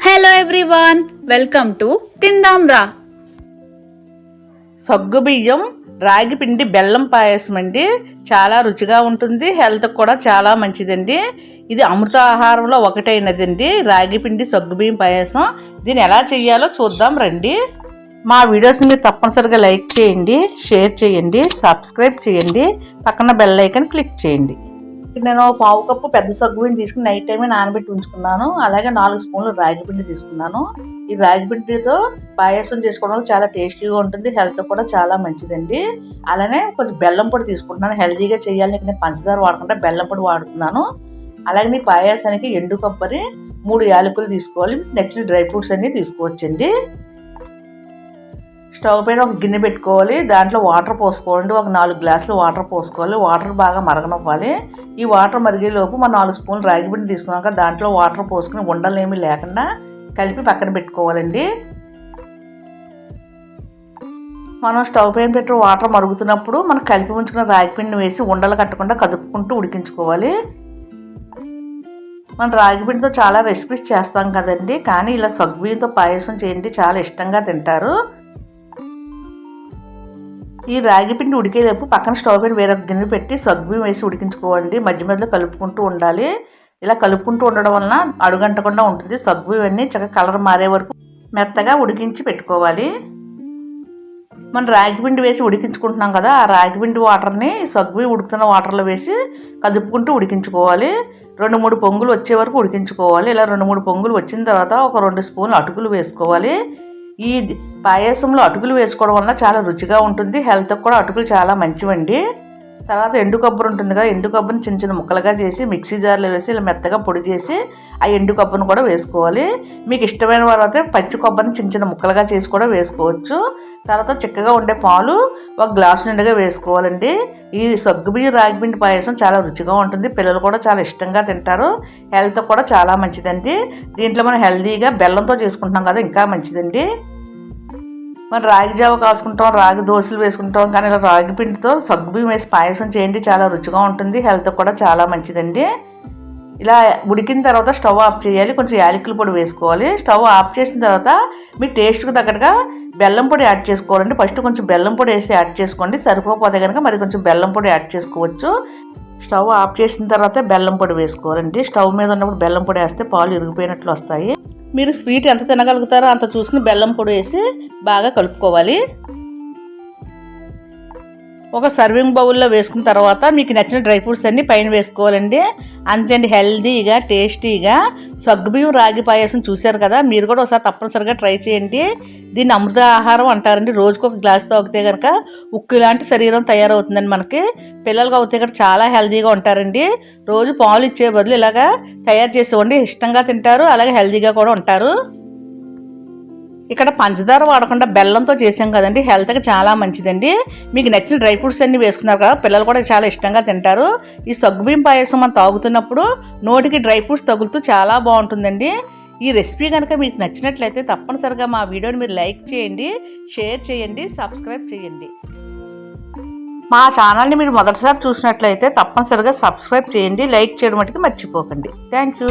Hello everyone welcome to తిందాం రా సగ్గు బియ్యం రాగి పిండి బెల్లం పాయసం అండి. చాలా రుచిగా ఉంటుంది హెల్త్ కూడా చాలా మంచిదండి. ఇది అమృత ఆహారంలో ఒకటైనదండి రాగి పిండి సగ్గు బియ్యం పాయసం. దీన్ని ఎలా చేయాలో చూద్దాం రండి. మా వీడియోస్ని మీరు తప్పనిసరిగా లైక్ చేయండి షేర్ చేయండి సబ్స్క్రైబ్ చేయండి పక్కన బెల్ ఐకన్ క్లిక్ చేయండి. నేను పావు కప్పు పెద్ద సగ్గు తీసుకుని నైట్ టైమే నానబెట్టి ఉంచుకున్నాను. అలాగే నాలుగు స్పూన్లు రాగి పిండి తీసుకున్నాను. ఈ రాగి పిండితో పాయసం చేసుకోవడం చాలా టేస్టీగా ఉంటుంది హెల్త్ కూడా చాలా మంచిదండి. అలానే కొంచెం బెల్లం పొడి తీసుకుంటున్నాను. హెల్తీగా చేయాలని నేను పంచదార వాడకుండా బెల్లం పొడి వాడుతున్నాను. అలాగే మీ పాయసానికి ఎండు కొబ్బరి మూడు యాలకులు తీసుకోవాలి. నచ్చిన డ్రై ఫ్రూట్స్ అన్నీ తీసుకోవచ్చండి. స్టవ్ పైన ఒక గిన్నె పెట్టుకోవాలి దాంట్లో వాటర్ పోసుకోండి ఒక నాలుగు గ్లాసులు వాటర్ పోసుకోవాలి. వాటర్ బాగా మరగనివ్వాలి. ఈ వాటర్ మరిగేలోపు మనం నాలుగు స్పూన్లు రాగి పిండి తీసుకున్నాక దాంట్లో వాటర్ పోసుకుని ఉండలేమి లేకుండా కలిపి పక్కన పెట్టుకోవాలండి. మనం స్టవ్ పైన పెట్టి వాటర్ మరుగుతున్నప్పుడు మనం కలిపి ఉంచుకున్న రాగి పిండిని వేసి ఉండలు కట్టకుండా కదుపుకుంటూ ఉడికించుకోవాలి. మనం రాగి పిండితో చాలా రెసిపీస్ చేస్తాం కదండి. కానీ ఇలా సగ్గుబియ్యంతో పాయసం చేయండి చాలా ఇష్టంగా తింటారు. ఈ రాగి పిండి ఉడికేటప్పుడు పక్కన స్టవ్ పైన వేరొక గిన్నె పెట్టి సగ్గుబియ్యం వేసి ఉడికించుకోండి. మధ్య మధ్యలో కలుపుకుంటూ ఉండాలి. ఇలా కలుపుకుంటూ ఉండడం వలన అడుగంటకుండా ఉంటుంది. సగ్గుబియ్యం అన్నీ చక్కగా కలర్ మారే వరకు మెత్తగా ఉడికించి పెట్టుకోవాలి. మనం రాగి పిండి వేసి ఉడికించుకుంటున్నాం కదా ఆ రాగి పిండి వాటర్ని సగ్గుబియ్యం ఉడుకుతున్న వాటర్లో వేసి కదుపుకుంటూ ఉడికించుకోవాలి. రెండు మూడు పొంగులు వచ్చే వరకు ఉడికించుకోవాలి. ఇలా రెండు మూడు పొంగులు వచ్చిన తర్వాత ఒక రెండు స్పూన్లు అటుకులు వేసుకోవాలి. ఈ పాయసంలో అటుకులు వేసుకోవడం వల్ల చాలా రుచిగా ఉంటుంది. హెల్త్కి కూడా అటుకులు చాలా మంచివండి. తర్వాత ఎండు కొబ్బరి ఉంటుంది కదా ఎండు కొబ్బరిని చిన్న చిన్న ముక్కలుగా చేసి మిక్సీ జార్లో వేసి ఇలా మెత్తగా పొడి చేసి ఆ ఎండు కొబ్బరిని కూడా వేసుకోవాలి. మీకు ఇష్టమైన వాళ్ళైతే పచ్చి కొబ్బరిని చిన్న చిన్న ముక్కలుగా చేసి కూడా వేసుకోవచ్చు. తర్వాత చిక్కగా ఉండే పాలు ఒక గ్లాసు నిండుగా వేసుకోవాలండి. ఈ సగ్గుబియ్యం రాగిపిండి పాయసం చాలా రుచిగా ఉంటుంది. పిల్లలు కూడా చాలా ఇష్టంగా తింటారు. హెల్త్ కూడా చాలా మంచిదండి. దీంట్లో మనం హెల్తీగా బెల్లంతో చేసుకుంటున్నాం కదా ఇంకా మంచిదండి. మనం రాగి జావ కాసుకుంటాం రాగి దోశలు వేసుకుంటాం కానీ ఇలా రాగి పిండితో సగ్గుబియ్యం వేసి పాయసం చేయండి. చాలా రుచిగా ఉంటుంది హెల్త్ కూడా చాలా మంచిదండి. ఇలా ఉడికిన తర్వాత స్టవ్ ఆఫ్ చేయాలి కొంచెం యాలకుల పొడి వేసుకోవాలి. స్టవ్ ఆఫ్ చేసిన తర్వాత మీ టేస్ట్కి తగ్గట్టుగా బెల్లం పొడి యాడ్ చేసుకోవాలండి. ఫస్ట్ కొంచెం బెల్లం పొడి వేసి యాడ్ చేసుకోండి. సరిపోతే కనుక మరి కొంచెం బెల్లం పొడి యాడ్ చేసుకోవచ్చు. స్టవ్ ఆఫ్ చేసిన తర్వాత బెల్లం పొడి వేసుకోవాలండి. స్టవ్ మీద ఉన్నప్పుడు బెల్లం పొడి వేస్తే పాలు ఇరిగిపోయినట్లు వస్తాయి. మీరు స్వీట్ ఎంత తినగలుగుతారో అంత చూసుకుని బెల్లం పొడి వేసి బాగా కలుపుకోవాలి. ఒక సర్వింగ్ బౌల్లో వేసుకున్న తర్వాత మీకు నచ్చిన డ్రై ఫ్రూట్స్ అన్నీ పైన వేసుకోవాలండి. అంతే అండి హెల్దీగా టేస్టీగా. సగ్గుబియ్యం రాగి పాయసం చూశారు కదా మీరు కూడా ఒకసారి తప్పనిసరిగా ట్రై చేయండి. దీన్ని అమృత ఆహారం అంటారండి. రోజుకు ఒక గ్లాస్ తాగితే కనుక ఉక్కు లాంటి శరీరం తయారవుతుందండి మనకి. పిల్లలకు అవుతే కూడా చాలా హెల్దీగా ఉంటారండి. రోజు పాలు ఇచ్చే బదులు ఇలాగా తయారు చేసి ఇష్టంగా తింటారు అలాగే హెల్దీగా కూడా ఉంటారు. ఇక్కడ పంచదార వాడకుండా బెల్లంతో చేసాం కదండి. హెల్త్కి చాలా మంచిదండి. మీకు నచ్చిన డ్రై ఫ్రూట్స్ అన్ని వేసుకున్నారు కదా పిల్లలు కూడా చాలా ఇష్టంగా తింటారు. ఈ సగ్గుబియ్యం పాయసం మనం తాగుతున్నప్పుడు నోటికి డ్రై ఫ్రూట్స్ తగులుతూ చాలా బాగుంటుందండి. ఈ రెసిపీ కనుక మీకు నచ్చినట్లయితే తప్పనిసరిగా మా వీడియోని మీరు లైక్ చేయండి షేర్ చేయండి సబ్స్క్రైబ్ చేయండి. మా ఛానల్ని మీరు మొదటిసారి చూసినట్లయితే తప్పనిసరిగా సబ్స్క్రైబ్ చేయండి లైక్ చేయడం మటుకు మర్చిపోకండి. Thank you.